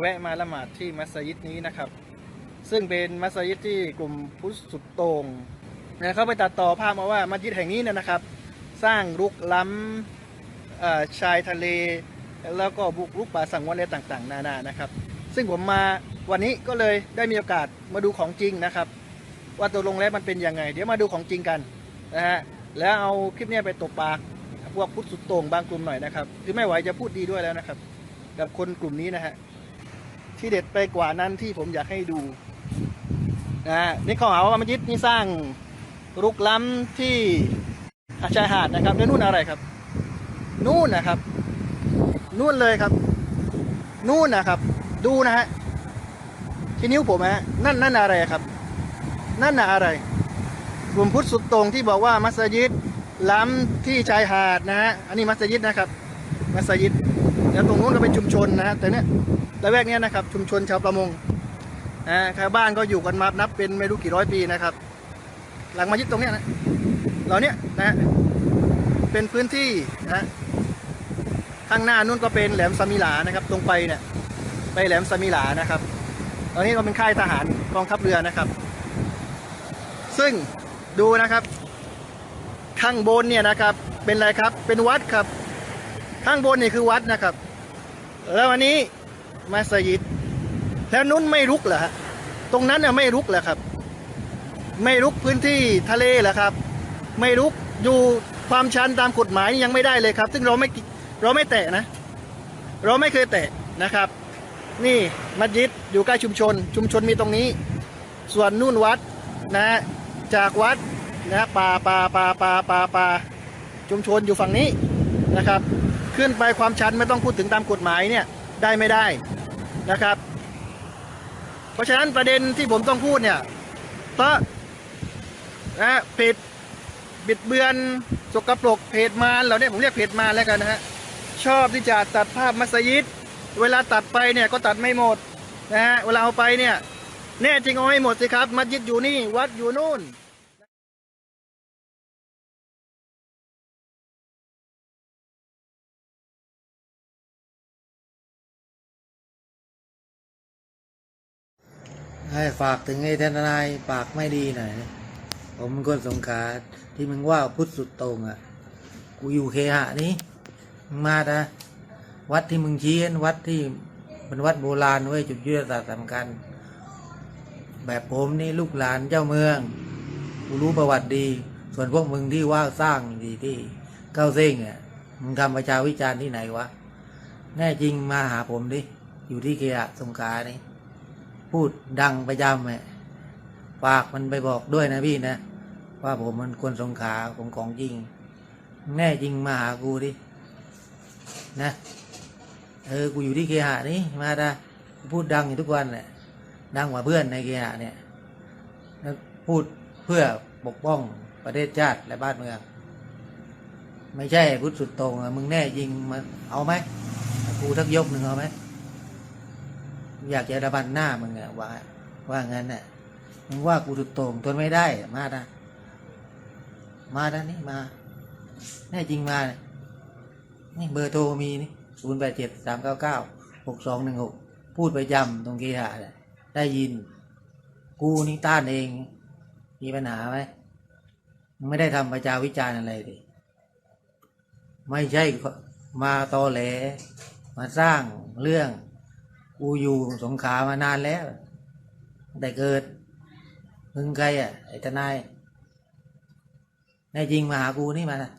แวะมาละหมาดที่มัสยิดนี้นะครับ ซึ่งเป็นมัสยิดที่กลุ่มพุทธสุดโต่งนะเขาไปตัดต่อภาพมาว่ามัสยิดแห่งนี้เนี่ยนะครับ สร้างรุกล้ำชายทะเล แล้วก็บุกรุกป่าสังวนอะไรต่างๆ นานานะครับ ซึ่งผมมาวันนี้ก็เลยได้มีโอกาสมาดูของจริงนะครับ ว่าตกลงแล้วมันเป็นยังไง เดี๋ยวมาดูของจริงกันนะฮะแล้วเอาคลิปนี้ไปตบปากพวกพุทธสุดโต่งบางกลุ่มหน่อยนะครับ คือไม่ไหวจะพูดดีด้วยแล้วนะครับ กับคนกลุ่มนี้นะฮะ ที่เด็ดไปกว่านั้นที่ผมอยากให้ดูนะนี่เขาหาว่ามัสยิดนี่สร้างรุกล้ำที่ชายหาดนะครับแล้วนู่นอะไรครับ นู่นนะครับ นู่นเลยครับ นู่นนะครับ ดูนะฮะที่นิ้วผมฮะนั่นนั่นอะไรครับ นั่นน่ะอะไรกลุ่มพุทธสุดต่งที่บอกว่ามัสยิดล้ำที่ชายหาดนะฮะอันนี้มัสยิดนะครับ มัสยิดแล้วตรงนู้นก็เป็นชุมชนนะฮะแต่เนี้ยละแวกเนี้ยนะครับชุมชนชาวประมงอ่าชาวบ้านก็อยู่กันมานับเป็นไม่รู้กี่ร้อยปีนะครับ หลังมัสยิดตรงเนี้ยนะเราเนี้ยนะฮะเป็นพื้นที่นะฮะข้างหน้านู้นก็เป็นแหลมสมิหลานะครับ ตรงไปเนี่ยไปแหลมสมิหลานะครับ ตอนนี้ก็เป็นค่ายทหารกองทัพเรือนะครับ ซึ่งดูนะครับ ข้างบนเนี่ยนะครับ เป็นอะไรครับเป็นวัดครับ ข้างบนนี่คือวัดนะครับ แล้ววันนี้มัสยิด แล้วนุ่นไม่รุกเหรอฮะตรงนั้นเน่ยไม่รุกเหรอครับ ไม่รุกพื้นที่ทะเลเหรอครับ ไม่รุกอยู่ความชันตามกฎหมายนี่ยังไม่ได้เลยครับ ซึ่งเราไม่เราไม่แตะนะ เราไม่เคยแตะนะครับ นี่มัสยิดอยู่ใกล้ชุมชน ชุมชนมีตรงนี้ ส่วนนู่นวัดนะจากวัดนะป่าป่าป่าป่าป่าป่าชุมชนอยู่ฝั่งนี้นะครับ ขึ้นไปความชันไม่ต้องพูดถึงตามกฎหมายเนี่ยได้ไม่ได้นะครับ เพราะฉะนั้นประเด็นที่ผมต้องพูดเนี่ยเพราะนะเพจบิดเบือนสกปรกเพจมารเราเนี่ยผมเรียกเพจมารแล้วกันนะฮะชอบที่จะตัดภาพมัสยิด เวลาตัดไปเนี่ยก็ตัดไม่หมดนะฮะเวลาเอาไปเนี่ยแน่จริงเอาให้หมดสิครับ มัสยิดอยู่นี่วัดอยู่นู่น ให้ฝากถึงไอ้ทนายปากไม่ดีหน่อยผมเป็นคนสงขาที่มึงว่าพุทธสุดตรงอะ กูอยู่เคหะนี้มึงมานะวัดที่มึงชี้นวัดที่เป็นวัดโบราณไว้ยจุดยุทธศาสตร์สำคัญ แบบผมนี่ลูกหลานเจ้าเมือง กูรู้ประวัติดี ส่วนพวกมึงที่ว่าสร้างดีที่เก้าเซ้งอะมึงทำประชาวิจารณ์ที่ไหนวะ แน่จริงมาหาผมดิ อยู่ที่เคหะสงขานี่ พูดดังประจำแหละฝากมันไปบอกด้วยนะพี่นะ ว่าผมมันควรสงขาผมของจริง แน่จริงมาหากูดิ นะ เออ กูอยู่ที่เคหะนี่มาดาพูดดังอยู่ทุกวันแหละ ดังกว่าเพื่อนในเคหะเนี่ยแล้วพูดเพื่อปกป้องประเทศชาติและบ้านเมือง ไม่ใช่พุทธสุดตรงมึงแน่จริงมาเอาไหมกูทักยกหนึ่งเอาไหม อยากจะระบันหน้ามึงอะว่า ว่างั้นน่ะมึงว่ากูสุดโต่งทนไม่ได้ มาดะมาดะนี่มา แน่จริงมาเนี่ยเบอร์โทรมีนี่ศูนย์แปดเจ็ดสามเก้าเก้าหกสองหนึ่งหกพูดไปจำตรงกียร์เนี่ยได้ยิน กูนี่ต้านเอง มีปัญหาไหมมึงไม่ได้ทำประจาวิจารณ์อะไรดิไม่ใช่มาตอแหล มาสร้างเรื่อง กูอยู่สงขามานานแล้วแต่เกิด มึงใครอะไอ้ทนายแน่จริงมาหากูนี่มานะ